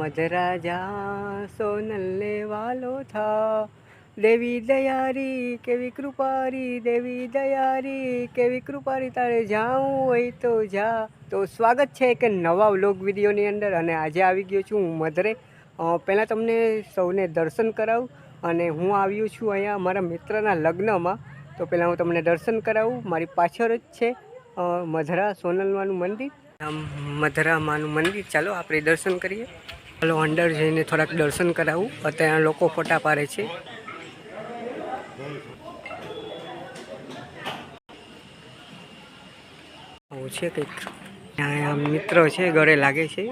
મધરાજા સોનલ લે વાલો થા. દેવી દયારી કેવી કૃપારી, દેવી દયારી કેવી કૃપારી, તારે જાઉં હોય તો જા. તો સ્વાગત છે એક નવા વ્લોગ વિડીયોની અંદર અને આજે આવી ગયો છું હું મધરે. પહેલાં તમને સૌને દર્શન કરાવું અને હું આવ્યો છું અહીંયા મારા મિત્રના લગ્નમાં. તો પહેલાં હું તમને દર્શન કરાવું. મારી પાછળ જ છે મધરા સોનલમાનું મંદિર. આમ મધરા માનું મંદિર. ચાલો આપણે દર્શન કરીએ. ચાલો અંદર જઈને થોડાક દર્શન કરાવું. અત્યારે લોકો ફોટા પાડે છે. આવું છે કંઈક. અહીંયા મિત્ર છે, ઘરે લાગે છે.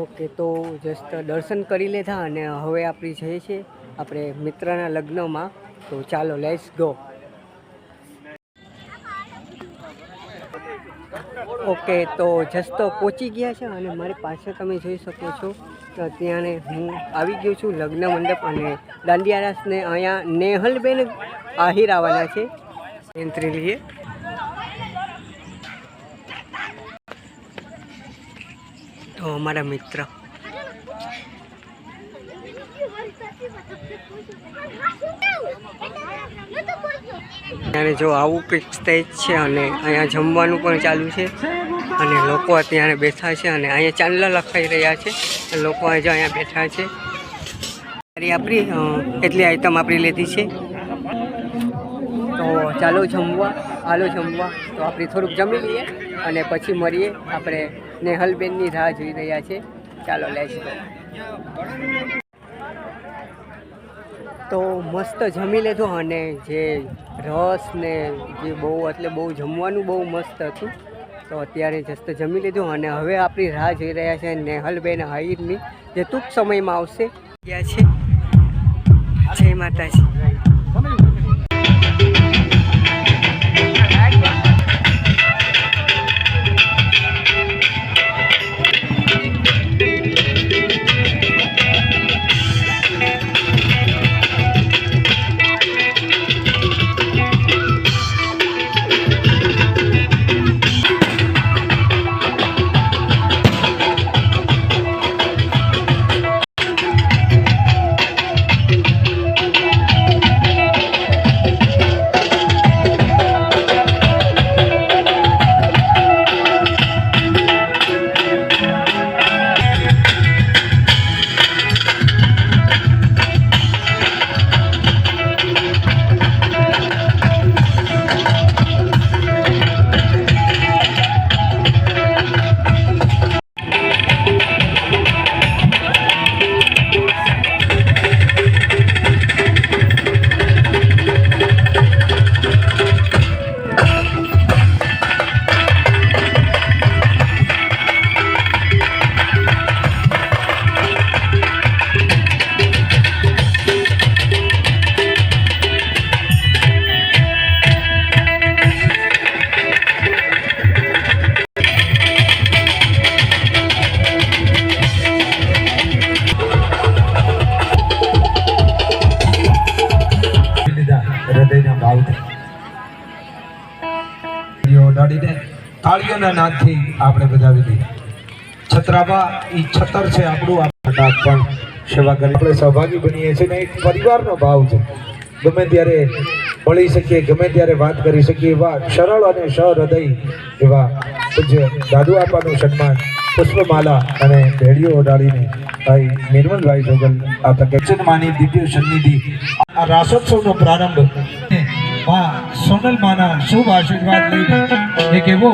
ઓકે, તો જસ્ટ દર્શન કરી લીધા અને હવે આપણી જઈએ છીએ આપણે મિત્રના લગ્નમાં. તો ચાલો લેટ્સ ગો ઓકે, તો જસ્તો પહોંચી ગયા છે અને મારી પાસે તમે જોઈ શકો છો તો ત્યાંને હું આવી ગયો છું લગ્ન મંડપ અને દાંડિયા રાસને અહીંયા નેહલબેન આહિર આવવાના છે. એન્ટ્રી લઈએ. તો અમારા મિત્ર. ત્યારે જો આવું કંઈક સ્ટેજ છે અને અહીંયા જમવાનું પણ ચાલુ છે. અને લોકો અત્યારે બેઠા છે અને અહીંયા ચાંદલા લખાઈ રહ્યા છે. લોકો આજે અહીંયા બેઠા છે. આપણી એટલી આઈટમ આપણી લીધી છે. તો ચાલો જમવા, હાલો જમવા. તો આપણે થોડુંક જમી લઈએ અને પછી મળીએ. આપણે નેહલબેનની રાહ જોઈ રહ્યા છે. ચાલો ગો તો મસ્ત જમી લીધો અને જે રસ ને જે બહુ, એટલે બહુ જમવાનું બહુ મસ્ત હતું. તો અત્યારે જસ્ત જમી લીધું અને હવે આપણી રાહ જોઈ રહ્યા છે નેહલબેન હાઈરની જે ટૂંક સમયમાં આવશે. ગયા છે. જય માતાજી. તાળીઓના નાદથી આપણે બજાવી દઈએ. છત્રાબા એ છતર છે આપણું, આ પણ સેવા કરી. આપણે સહભાગી બનીએ છીએ ને એક પરિવારનો ભાવ છે. ગમે ત્યારે મળી શકીએ, ગમે ત્યારે વાત કરી શકીએ, એવા સરળ અને સહૃદય એવા પૂજ્ય દાદુ આપાનું સન્માન, પુષ્પમાલા અને ભેડીઓ ઓડાડીને ભાઈ નિર્મલભાઈ જોગલ આ તકે માની દિવ્ય સન્નિધિ, આ રાસોત્સવનો પ્રારંભ. માં સોનલ માના શુભ આશીર્વાદ લઈને એક એવો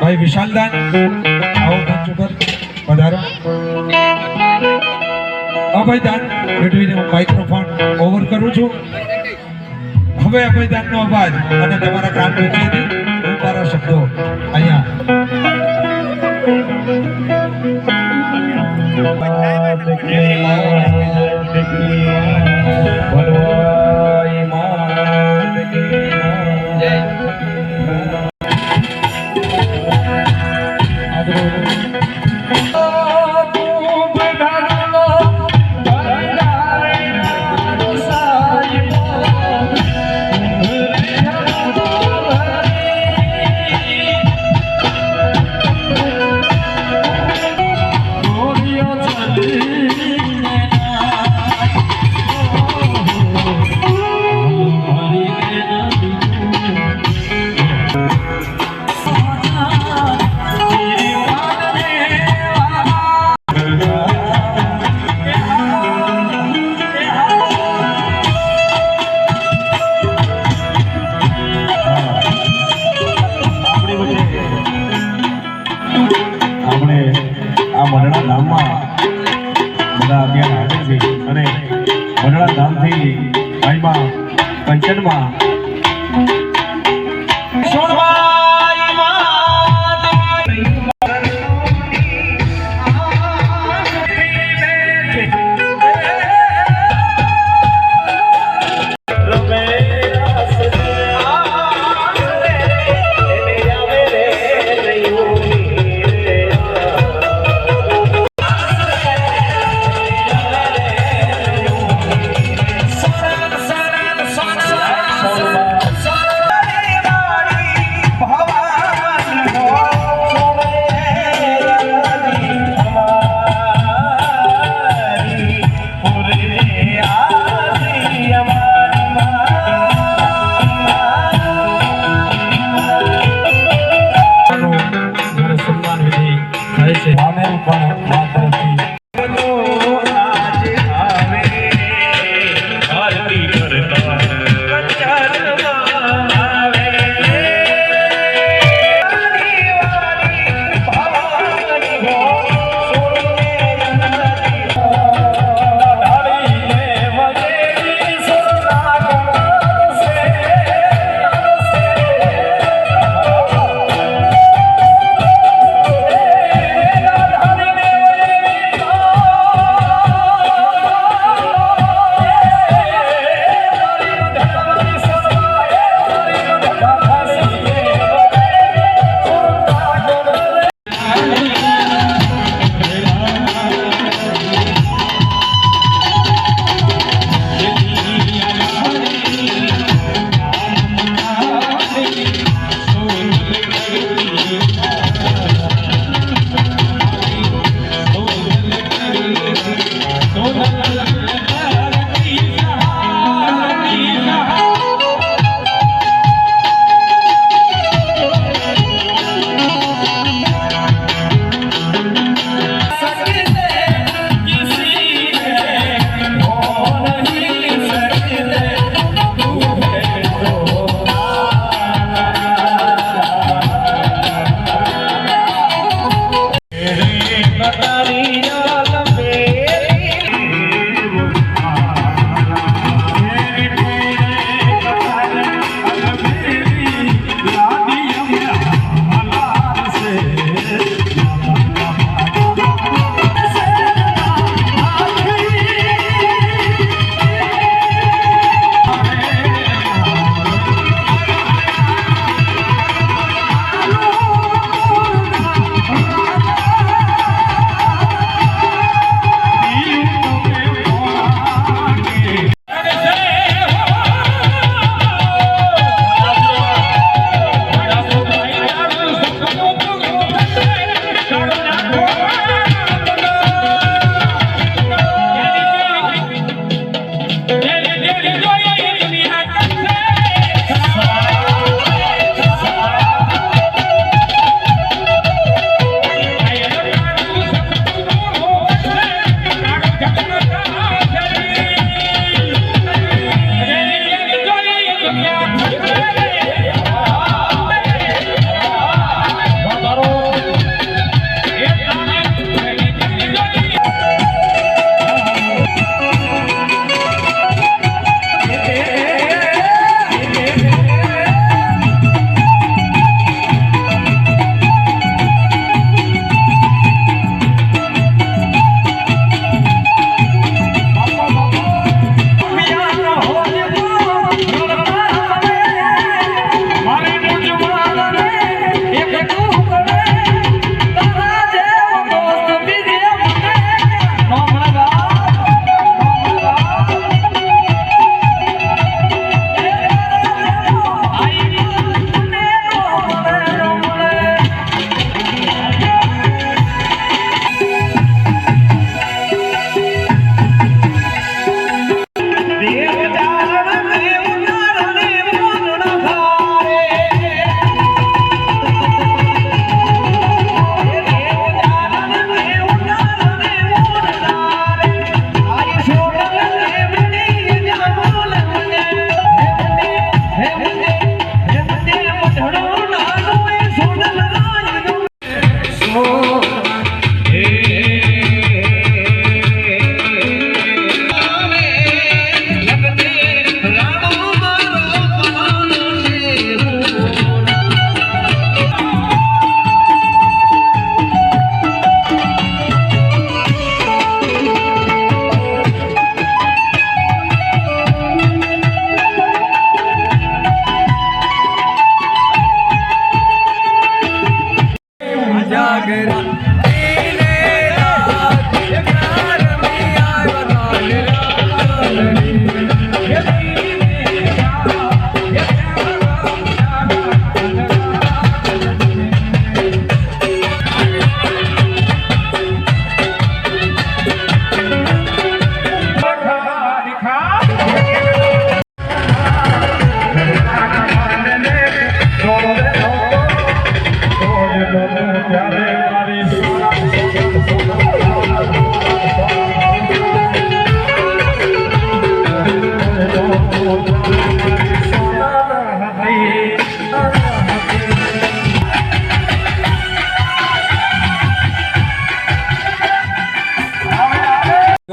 ભાઈ વિશાલદાન, આવો મંચ ઉપર પધારો. અભયદાન મેળવીને હું માઇક્રોફોન ઓવર કરું છું. હવે અભયદાનનો અવાજ અને તમારા કાન મૂકીને હું મારા શબ્દો અહીંયા.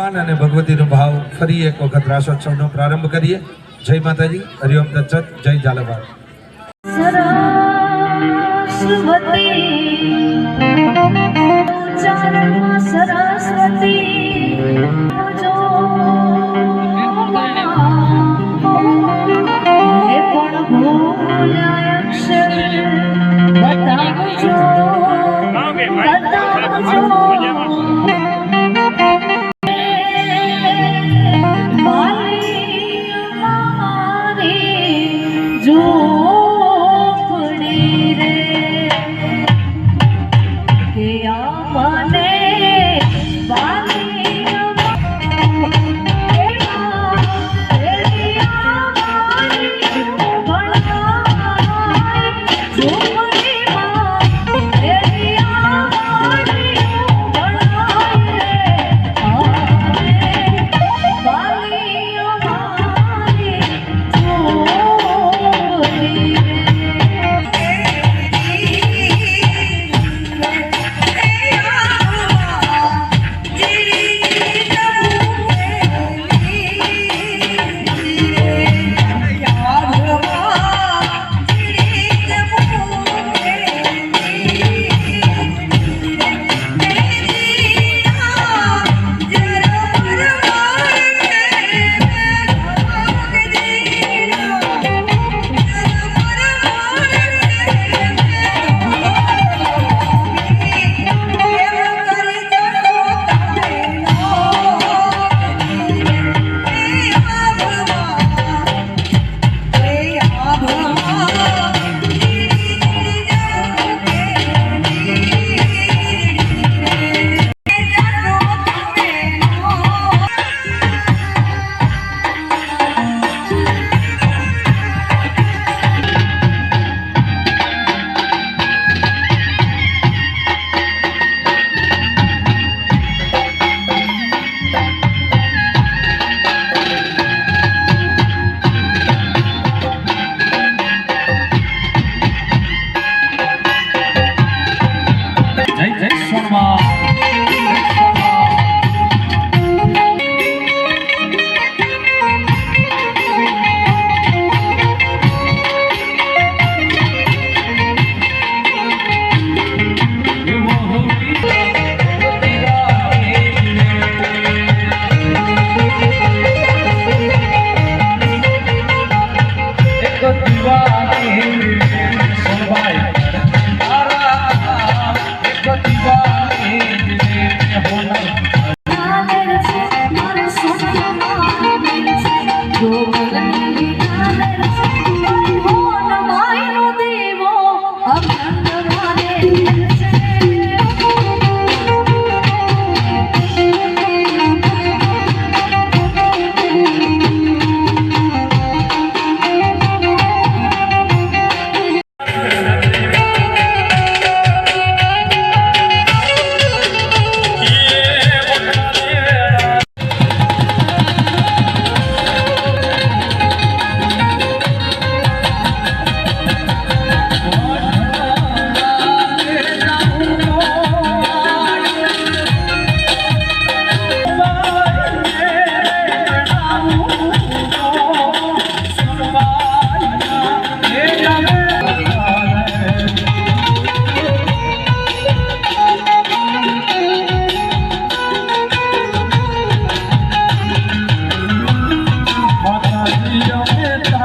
ભગવાન અને ભગવતીનો ભાવ ફરી એક વખત રાસોત્સવનો પ્રારંભ કરીએ. જય માતાજી હરિઓમ દત્ત જય ઉચ્ચારણમાં સરસ્વતી.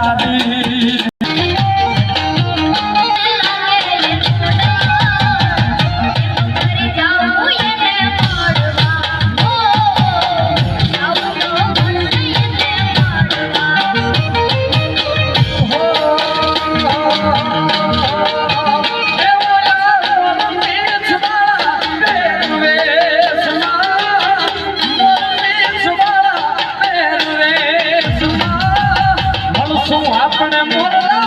যাবে આપણે મોટા